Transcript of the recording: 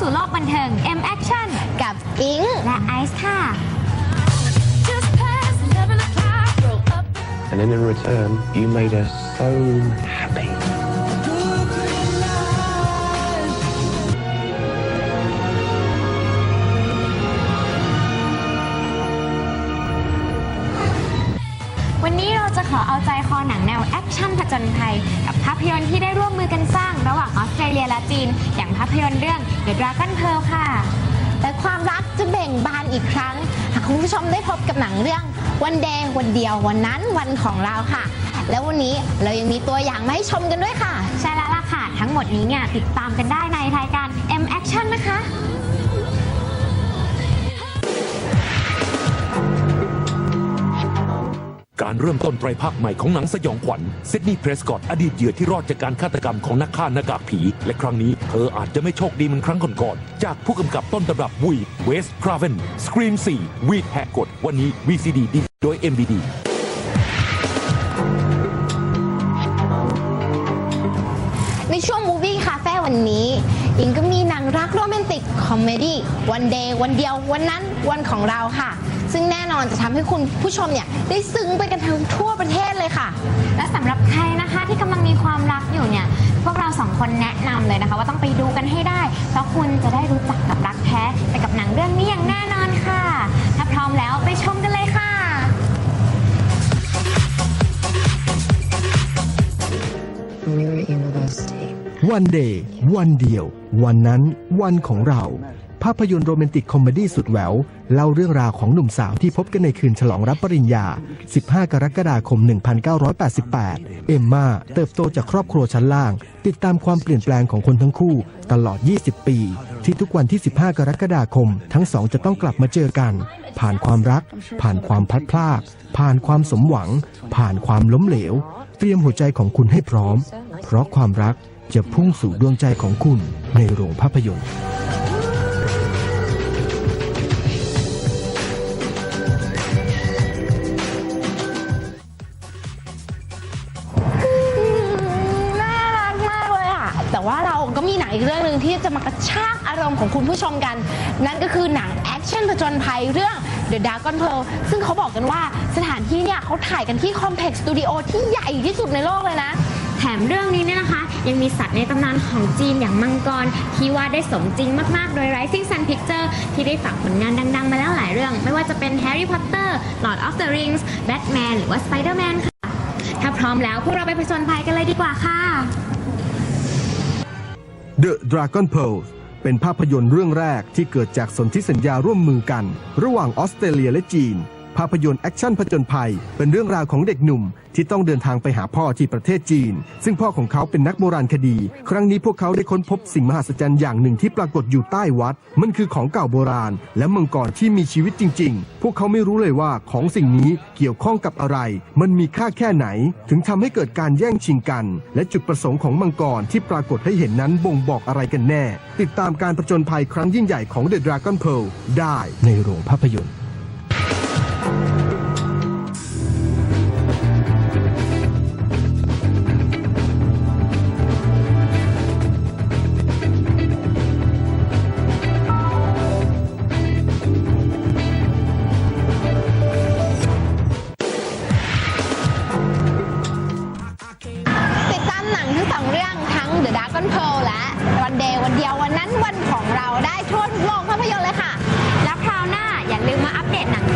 บันเทิง M Action กับอิงและไอซ์ค่ะ Just past 11 o'clock, roll up And then in return, you made us so happy. วันนี้เราจะขอเอาใจคอหนังแนวแอคชั่นผจญภัยกับ ภาพยนตร์ที่ได้ร่วมมือกันสร้างระหว่างออสเตรเลียและจีน อย่างภาพยนตร์เรื่อง The Dragon Pearl ค่ะแต่ความรักจะเบ่งบานอีกครั้ง หากคุณผู้ชมได้พบกับหนังเรื่องวันเดย์วันเดียววันนั้นวันของเราค่ะ แล้ววันนี้เรายังมีตัวอย่างมาให้ชมกันด้วยค่ะ ใช่แล้วล่ะค่ะ ทั้งหมดนี้เนี่ยติดตามกันได้ในรายการ M Action นะคะ การเริ่มต้นไตรภาคใหม่ของหนังสยองขวัญซิดนีย์เพรสกอตอดีตเหยื่อที่รอดจากการฆาตกรรมของนักฆ่าหน้ากากผี และครั้งนี้เธออาจจะไม่โชคดีเหมือนครั้งก่อนๆจากผู้กำกับต้นตำรับวีดเวสคราเวนสครีม4วีดแหกกฎวันนี้ VCD ดีโดย MBD ในช่วงมูฟี่คาเฟ่วันนี้ อิงก็มีหนังรักโรแมนติกคอมเมดี้วันเดย์วันเดียววันนั้นวันของเราค่ะ ซึ่งแน่นอนจะทำให้คุณผู้ชมเนี่ยได้ซึ้งไปกันทั้งทั่วประเทศเลยค่ะ และสำหรับใครนะคะที่กำลังมีความรักอยู่เนี่ย พวกเราสองคนแนะนำเลยนะคะ ว่าต้องไปดูกันให้ได้ เพราะคุณจะได้รู้จักกับรักแท้ไปกับหนังเรื่องนี้อย่างแน่นอนค่ะ ถ้าพร้อมแล้วไปชมกันเลยค่ะ We were at university. วันเดย์วันเดียว วันนั้น วันของเรา ภาพยนตร์โรแมนติกคอมเมดี้สุดแหวว เล่าเรื่องราวของหนุ่มสาวที่พบกันในคืนฉลองรับปริญญา 15 กรกฎาคม 1988 เอมมาเติบโตจากครอบครัวชั้นล่าง ติดตามความเปลี่ยนแปลงของคนทั้งคู่ ตลอด 20 ปี ที่ทุกวันที่ 15 กรกฎาคม ทั้งสองจะต้องกลับมาเจอกัน ผ่านความรัก ผ่านความพลัดพราก ผ่านความสมหวัง ผ่านความล้มเหลว เตรียมหัวใจของคุณให้พร้อม เพราะความรักจะพุ่งสู่ดวงใจของคุณในโรงภาพยนตร์ ที่จะมากระชากอารมณ์ของคุณผู้ชมกัน นั่นก็คือหนังแอคชั่นผจญภัยเรื่อง The Dragon Pearl ซึ่งเขาบอกกันว่าสถานที่เนี่ยเขาถ่ายกันที่ Complex Studio ที่ใหญ่ที่สุดในโลกเลยนะ แถมเรื่องนี้เนี่ยนะคะ ยังมีสัตว์ในตำนานของจีนอย่างมังกร ที่ว่าได้สมจริงมากๆ โดย Rising Sun Picture ที่ได้ฝากผลงานดังๆ มาแล้วหลายเรื่อง ไม่ว่าจะเป็น Harry Potter Lord of the Rings Batman หรือว่า Spider-Man ค่ะ ถ้าพร้อมแล้วพวกเราไปผจญภัยกันเลยดีกว่าค่ะ The Dragon Pearl เป็นภาพยนตร์เรื่องแรกที่เกิดจากสนธิสัญญาร่วมมือกัน ระหว่างออสเตรเลียและจีน ภาพยนตร์แอคชั่นผจญภัย เป็นเรื่องราวของเด็กหนุ่ม ที่ต้องเดินทางไปหาพ่อที่ประเทศจีน ซึ่งพ่อของเขาเป็นนักโบราณคดี ครั้งนี้พวกเขาได้ค้นพบสิ่งมหัศจรรย์อย่างหนึ่งที่ปรากฏอยู่ใต้วัด มันคือของเก่าโบราณ และมังกรที่มีชีวิตจริง ๆ พวกเขาไม่รู้เลยว่าของสิ่งนี้เกี่ยวข้องกับอะไร มันมีค่าแค่ไหน ถึงทำให้เกิดการแย่งชิงกัน และจุดประสงค์ของมังกรที่ปรากฏให้เห็นนั้นบ่งบอกอะไรกันแน่ ติดตามการผจญภัยครั้งยิ่งใหญ่ของ The Dragon Pearl ได้ในโรงภาพยนตร์ วันของเราได้ทั่วทุกโรงภาพยนตร์เลยค่ะ แล้วคราวหน้าอย่าลืมมาอัปเดตหนัง